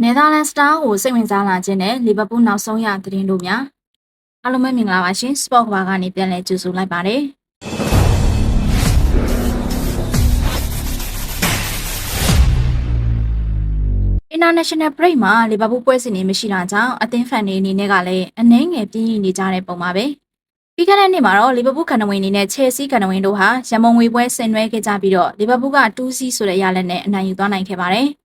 နယ်သာလန်စတားကိုစိတ်ဝင်စားလာခြင်းနဲ့လီဗာပူးနောက်ဆုံးရသတင်းတို့များအားလုံးပဲမင်္ဂလာပါရှင်စပေါ့ကဘာကနေပြန်လည်ကြိုဆိုလိုက်ပါတယ် International Break မှာလီဗာပူးပွဲစဉ်တွေမရှိတာကြောင့်အသင်းဖန်တွေအနေနဲ့ကလည်းအနှဲငယ်ပြင်းရနေကြတဲ့ပုံပါပဲပြီးခဲ့တဲ့နေ့မှာတော့လီဗာပူးကန်နဝင်အနေနဲ့ချယ်ဆီကန်နဝင်တို့ဟာရမုံငွေပွဲဆင်နွှဲခဲ့ကြပြီးတော့လီဗာပူးက2စီးဆိုတဲ့ရလက်နဲ့အနိုင်ယူသွားနိုင်ခဲ့ပါတယ်။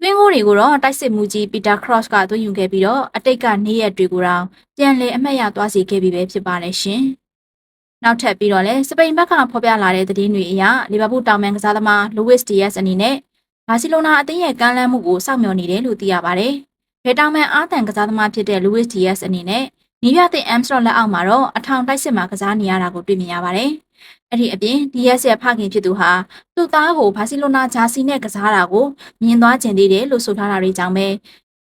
တွင်းကိုတွေကိုတော့တိုက်စစ်မှုကြီးပီတာခရော့စ်ကသွင်းယူခဲ့ပြီးတော့အတိတ်ကနေရက်တွေကိုတော့ပြန်လည်အမှတ်ရသွားစေခဲ့ပြီပဲဖြစ်ပါတယ်ရှင်။နောက်ထပ်ပြီးတော့လည်းစပိန်ဘက်ကဖော်ပြလာတဲ့သတင်းတွေအရလီဗာပူးတောင်မန်ကစားသမားလူးဝစ်ဒီယက်စ်အနေနဲ့ဘာစီလိုနာအသင်းရဲ့ကမ်းလှမ်းမှုကိုစောင့်မျှော်နေတယ်လို့သိရပါတယ်။ဒေတာမန်အာတန်ကစားသမားဖြစ်တဲ့လူးဝစ်ဒီယက်စ်အနေနဲ့နီးပြတဲ့အမ်စတော့လက်အောက်မှာတော့အထောင်တိုက်စစ်မှာကစားနေရတာကိုတွေ့မြင်ရပါတယ်။ အဲ့ဒီအပြင်ဒီယက်စ်ရဲ့ဖခင်ဖြစ်သူဟာသူ့သားကိုဘာစီလိုနာဂျာစီနဲ့ကစားတာကိုမြင်သွားကျင်သေးတယ်လို့ဆိုထားတာတွေကြောင့်ပဲ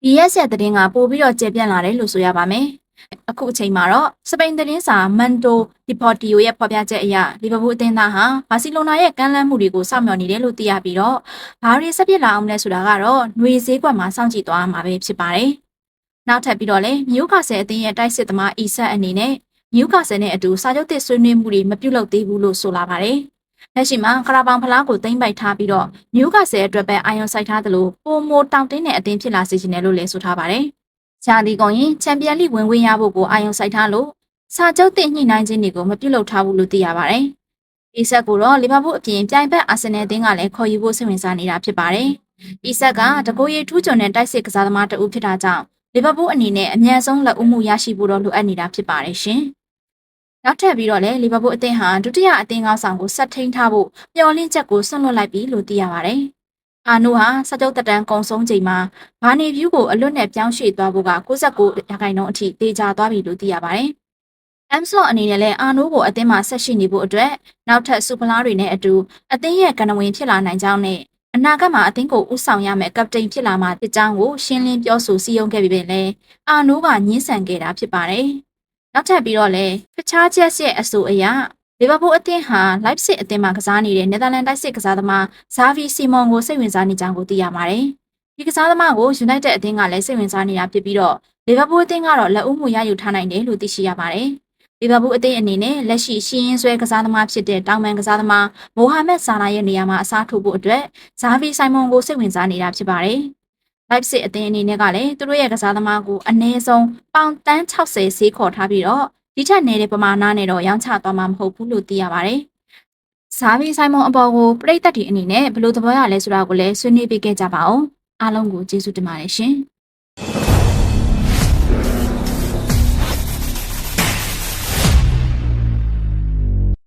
ဒီယက်စ်ရဲ့သတင်းကပို့ပြီးတော့ကျေပြန့်လာတယ်လို့ဆိုရပါမယ်။အခုအချိန်မှာတော့စပိန်သတင်းစာမန်တိုဒီပေါ်တီယိုရဲ့ဖော်ပြချက်အရလီဗာပူးအသင်းသားဟာဘာစီလိုနာရဲ့ကမ်းလှမ်းမှုတွေကိုစောင့်မျှော်နေတယ်လို့သိရပြီးတော့ဘာတွေဆက်ပြစ်လာအောင်လဲဆိုတာကတော့ຫນွေဈေးကွက်မှာစောင့်ကြည့်သွားမှာပဲဖြစ်ပါတယ်။နောက်ထပ်ပြီးတော့လည်းမြူကာဆယ်အသင်းရဲ့တိုက်စစ်သမားအီဆက်အနေနဲ့ မြူကာဆယ်နဲ့အတူစာချုပ်သစ်ဆွေးနွေးမှုတွေမပြုလုပ်သေးဘူးလို့ဆိုလာပါတယ်။လက်ရှိမှာကရာဘောင်ဖလားကိုသိမ့်ပိုက်ထားပြီးတော့မြူကာဆယ်အတွက်ပဲအာရုံစိုက်ထားသလိုပိုမိုတောင့်တင်းတဲ့အသင်းဖြစ်လာစေချင်တယ်လို့လည်းဆိုထားပါတယ်။ဂျာဒီကောင်ရင်ချန်ပီယံလိဝင်ခွင့်ရဖို့ကိုအာရုံစိုက်ထားလို့စာချုပ်သစ်ညှိနှိုင်းခြင်းတွေကိုမပြုလုပ်ထားဘူးလို့သိရပါတယ်။အီဆက်ကိုတော့လီဗာပူးအပြင်ပြိုင်ဘက်အာဆင်နယ်အသင်းကလည်းခေါ်ယူဖို့စိတ်ဝင်စားနေတာဖြစ်ပါတယ်။အီဆက်ကတကိုးရီထူးချွန်တဲ့တိုက်စစ်ကစားသမားတဦးဖြစ်တာကြောင့်လီဗာပူးအနေနဲ့အမြန်ဆုံးလက်ဦးမှုရရှိဖို့တော့လိုအပ်နေတာဖြစ်ပါတယ်ရှင်။ နောက်ထပ်ပြီးတော့လည်းလီဗာပူးအသင်းဟာဒုတိယအသင်းကောင်းဆောင်ကိုဆက်ထိန်ထားဖို့မျှော်လင့်ချက်ကိုဆွန့်လွတ်လိုက်ပြီလို့သိရပါတယ်။အာနိုဟာစကြုတ်တက်တန်းကုံဆုံးချိန်မှာဘာနေဗျူးကိုအလွတ်နဲ့ပြောင်းရွှေ့သွားဖို့က69ရာခိုင်နှုန်းအထိတေချာသွားပြီလို့သိရပါတယ်။ M slot အနေနဲ့လည်းအာနိုကိုအသင်းမှာဆက်ရှိနေဖို့အတွက်နောက်ထပ်စူပလာတွေနဲ့အတူအသင်းရဲ့ကဏ္ဍဝင်ဖြစ်လာနိုင်ကြောင်းနဲ့အနာဂတ်မှာအသင်းကိုဥဆောင်ရမယ့်ကပတိန်ဖြစ်လာမှာဖြစ်ကြောင်းကိုရှင်းလင်းပြောဆိုစည်းရုံးခဲ့ပြီးပြင်လည်းအာနိုကညှင်းဆန်ခဲ့တာဖြစ်ပါတယ်။ နောက်ထပ်ပြီးတော့လည်းဖချားချက်ရဲ့အဆိုအရလီဗာပူးအသင်းဟာလိုက်စစ်အသင်းမှာကစားနေတဲ့နယ်သာလန်တိုက်စစ်ကစားသမားဇာဗီစီမွန်ကိုစိတ်ဝင်စားနေကြောင်းကိုသိရပါတယ်။ဒီကစားသမားကို United အသင်းကလည်းစိတ်ဝင်စားနေတာဖြစ်ပြီးတော့လီဗာပူးအသင်းကတော့လက်ဦးမှုရယူထားနိုင်တယ်လို့သိရှိရပါတယ်။လီဗာပူးအသင်းအနေနဲ့လက်ရှိရှင်းရင်ဆွဲကစားသမားဖြစ်တဲ့တောင်မန်ကစားသမားမိုဟာမက်ဆာလာရဲ့နေရာမှာအစားထိုးဖို့အတွက်ဇာဗီဆိုင်မွန်ကိုစိတ်ဝင်စားနေတာဖြစ်ပါတယ်။ Live စစ်အသင်းအနေနဲ့ကလည်းသူတို့ရဲ့ကစားသမားကိုအနည်းဆုံးပေါင်တန်း60ဈေးခေါ်ထားပြီးတော့ဒီထက်နေတဲ့ပမာဏနဲ့တော့ရောင်းချသွားမှာမဟုတ်ဘူးလို့သိရပါတယ်။ဇာဗီဆိုင်မွန်အပေါ်ကိုပြိသက်တွေအနေနဲ့ဘယ်လိုသဘောရလဲဆိုတာကိုလည်းဆွေးနွေးပေးခဲ့ကြပါအောင်။အားလုံးကိုကျေးဇူးတင်ပါတယ်ရှင်။